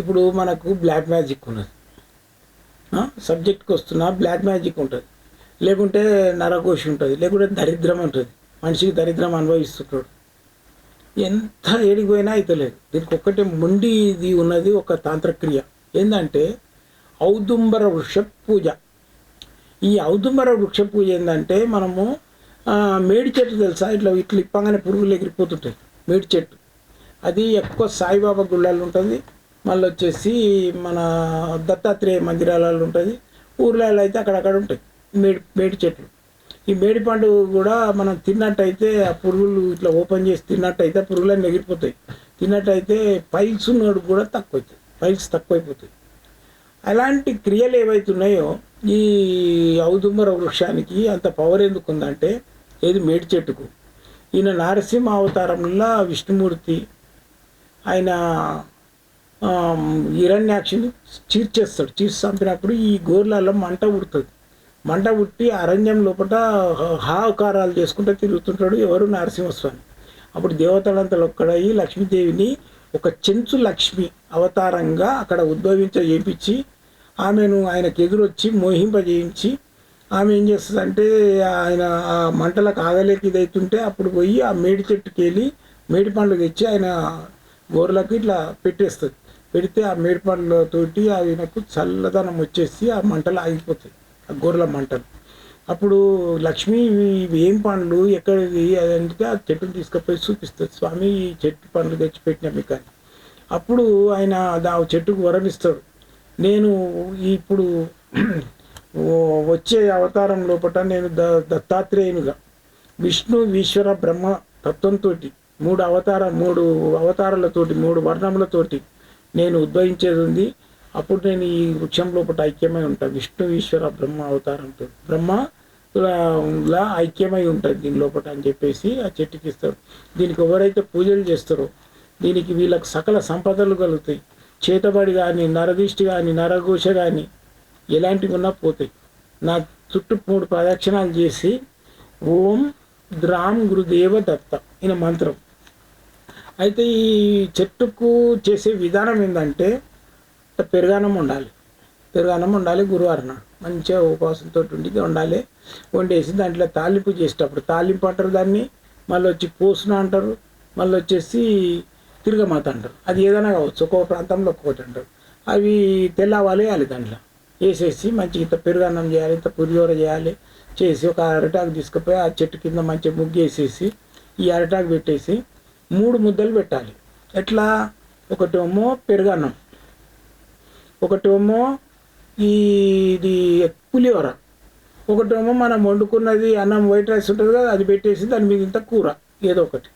ఇప్పుడు మనకు black magic ఉన్నది. సబ్జెక్ట్కి వస్తున్న బ్లాక్ మ్యాజిక్ ఉంటుంది. లేకుంటే నరకోశి ఉంటుంది లేకుంటే దరిద్రం ఉంటుంది. మనిషికి దరిద్రం అనుభవిస్తుంటాడు ఎంత ఏడిపోయినా అయితలేదు. దీనికి ఒక్కటే మొండిది ఉన్నది ఒక తాంత్రక్రియ ఏంటంటే ఔదుంబర వృక్ష పూజ. ఈ ఔదుంబర వృక్ష పూజ ఏంటంటే మనము మేడి చెట్టు తెలుసా? ఇట్లా ఇట్లా ఇప్పగానే పురుగులు ఎగిరిపోతుంటాయి. మేడి చెట్టు. అది ఎక్కువ సాయిబాబా గుళ్ళల్లో ఉంటుంది. మళ్ళీ వచ్చేసి మన దత్తాత్రేయ మందిరాలలో ఉంటుంది. ఊర్లలో అయితే అక్కడక్కడ ఉంటాయి. మేడి మేడి చెట్లు. ఈ మేడి పండు కూడా మనం తిన్నట్టయితే ఆ పురుగులు ఇట్లా ఓపెన్ చేసి తిన్నట్టయితే పురుగులన్నీ ఎగిరిపోతాయి. తిన్నట్టయితే పైల్స్ ఉన్నోడు కూడా తక్కువ అవుతాయి పైల్స్ తక్కువైపోతాయి. అలాంటి క్రియలు ఏవైతున్నాయో ఈ ఔదుంబర వృక్షానికి అంత పవర్ ఎందుకు ఉందంటే ఏది మేడి చెట్టుకు. ఈయన నారసింహ అవతారంలో విష్ణుమూర్తి ఆయన హిరణ్యాక్షిని చీర్చేస్తాడు చీర్చి చంపినప్పుడు ఈ గోర్లలో మంట ఉడుతుంది. మంట ఉట్టి అరణ్యం లోపల హాకారాలు చేసుకుంటూ తిరుగుతుంటాడు ఎవరు? నరసింహస్వామి. అప్పుడు దేవతలంతలు ఒక్కడయి లక్ష్మీదేవిని ఒక చెంచు లక్ష్మి అవతారంగా అక్కడ ఉద్భవించ చేయించి ఆమెను ఆయనకు ఎదురొచ్చి మోహింపజేయించి ఆమె ఏం చేస్తుందంటే ఆయన ఆ మంటలకు ఆగలేక ఇదైతుంటే అప్పుడు పోయి ఆ మేడి చెట్టుకి వెళ్ళి మేడి పండ్లు తెచ్చి ఆయన గోర్లకు ఇట్లా పెట్టేస్తుంది. పెడితే ఆ మేడి పండ్లతోటి ఆయనకు చల్లదనం వచ్చేసి ఆ మంటలు ఆగిపోతాయి ఆ గొర్రెల మంటలు. అప్పుడు లక్ష్మి ఇవి ఏం పండ్లు ఎక్కడివి అది అంటే ఆ చెట్టును తీసుకుపోయి చూపిస్తుంది? స్వామి ఈ చెట్టు పండ్లు తెచ్చిపెట్టినా మీకు అని అప్పుడు ఆయన ఆ చెట్టుకు వరమిస్తాడు. నేను ఇప్పుడు వచ్చే అవతారం లోపల నేను ద దత్తాత్రేయునిగా. విష్ణు ఈశ్వర బ్రహ్మ తత్వంతో మూడు అవతార మూడు అవతారాలతోటి మూడు వర్ణములతోటి నేను ఉద్భవించేది ఉంది. అప్పుడు నేను ఈ వృక్షం లోపల ఐక్యమై ఉంటాను విష్ణు ఈశ్వర బ్రహ్మ అవతారంతో బ్రహ్మ లా- ఐక్యమై ఉంటుంది దీని లోపల అని చెప్పేసి ఆ చెట్టుకి ఇస్తారు. దీనికి ఎవరైతే పూజలు చేస్తారో దీనికి వీళ్ళకి సకల సంపదలు కలుగుతాయి. చేతబడి కానీ నరదిష్టి కానీ నరఘోష కానీ ఎలాంటివి ఉన్నా పోతాయి. నా చుట్టూ మూడు ప్రదక్షిణాలు చేసి ఓం ద్రాం గురుదేవ దత్త ఈయన మంత్రం. అయితే ఈ చెట్టుకు చేసే విధానం ఏంటంటే పెరుగానం ఉండాలి పెరుగానం ఉండాలి గురువారం నాడు. మంచిగా ఉపవాసంతో ఉండి ఉండాలి వండేసి దాంట్లో తాలింపు చేసేటప్పుడు తాలింపు అంటారు దాన్ని మళ్ళీ వచ్చి పూసన అంటారు మళ్ళీ వచ్చేసి తిరగమాత అంటారు. అది ఏదైనా కావచ్చు ఒక్కొక్క ప్రాంతంలో ఒక్కొక్కటి అంటారు. అవి తెల్లవాలి వేయాలి దాంట్లో. వేసేసి మంచిగా ఇంత పెరుగన్నం చేయాలి ఇంత పులిహోర చేయాలి చేసి ఒక అరటాకు తీసుకుపోయి ఆ చెట్టు కింద మంచిగా ముగ్గు వేసేసి ఈ అరటాకు పెట్టేసి మూడు ముద్దలు పెట్టాలి. ఎట్లా? ఒకటేమో పెరుగన్నం. ఒకటేమో ఈ ఇది పులిహోర. ఒకటేమో మనం వండుకున్నది అన్నం వైట్ రైస్ ఉంటుంది కదా అది పెట్టేసి దాని మీద ఇంత కూర ఏదో ఒకటి.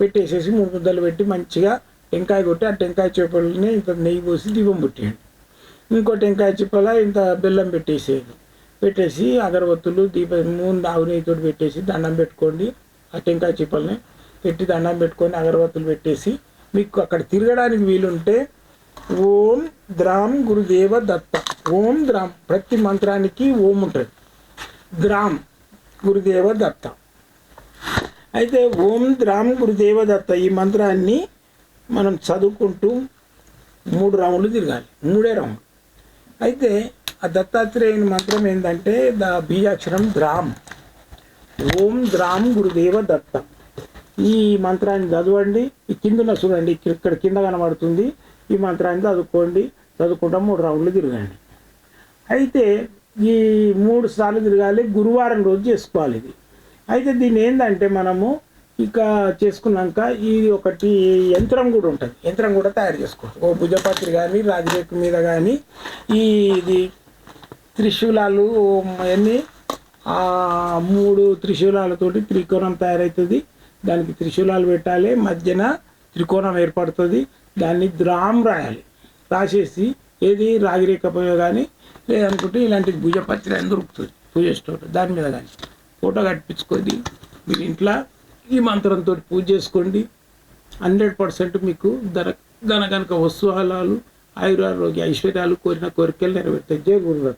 పెట్టేసేసి మూడు ముద్దలు పెట్టి మంచిగా టెంకాయ కొట్టి ఆ టెంకాయ చేపలని ఇంత నెయ్యి పోసి దీపం పుట్టేయండి ఇంకో టెంకాయ చిప్పల ఇంత బెల్లం పెట్టేసేయండి. పెట్టేసి అగరబత్తులు దీపం మూడు ఆవు నెయ్యితో పెట్టేసి దండం పెట్టుకోండి. ఆ టెంకాయ చిప్పల్ని పెట్టి దండం పెట్టుకొని అగరబత్తులు పెట్టేసి మీకు అక్కడ తిరగడానికి వీలుంటే ఓం ద్రామ్ గురుదేవ దత్త. ఓం ద్రామ్ ప్రతి మంత్రానికి ఓం ఉంటుంది. ద్రామ్ గురుదేవ దత్త. అయితే ఓం ద్రామ్ గురుదేవ దత్త ఈ మంత్రాన్ని మనం చదువుకుంటూ మూడు రౌండ్లు తిరగాలి. మూడే రౌండ్ అయితే ఆ దత్తాత్రేయుని మంత్రం ఏంటంటే ద బీజాక్షరం ద్రామ్ ఓం ద్రామ్ గురుదేవ దత్త. ఈ మంత్రాన్ని చదవండి ఈ కిందన చూడండి ఇక్కడ కింద కనబడుతుంది ఈ మంత్రాన్ని చదువుకోండి చదువుకుంటాం మూడు రౌండ్లు తిరగండి అయితే ఈ మూడు సార్లు తిరగాలి గురువారం రోజు చేసుకోవాలి ఇది. అయితే దీన్ని ఏంటంటే మనము ఇక చేసుకున్నాక ఇది ఒకటి యంత్రం కూడా ఉంటుంది. యంత్రం కూడా తయారు చేసుకోవచ్చు. ఓ భుజపత్రి కానీ రాజరేఖ మీద కానీ ఈ ఇది త్రిశూలాలు అన్నీ మూడు త్రిశూలాలతోటి త్రికోణం తయారవుతుంది దానికి త్రిశూలాలు పెట్టాలి మధ్యన త్రికోణం ఏర్పడుతుంది దాన్ని ద్రామ్ రాయాలి. రాసేసి ఏది రాగిరేఖ పోయో కానీ లేదనుకుంటే ఇలాంటి భుజపత్రి అని దొరుకుతుంది పూజ స్టోర్ దాని మీద కానీ ఫోటో కట్టించుకొని మీరు ఇంట్లో ఈ మంత్రంతో పూజ చేసుకోండి. హండ్రెడ్ పర్సెంట్ మీకు ధర ధన కనుక వస్తువులాలు ఆయురారోగ్య ఐశ్వర్యాలు కోరిన కోరికలు నెరవేర్తాయి. జయ గురుదత్త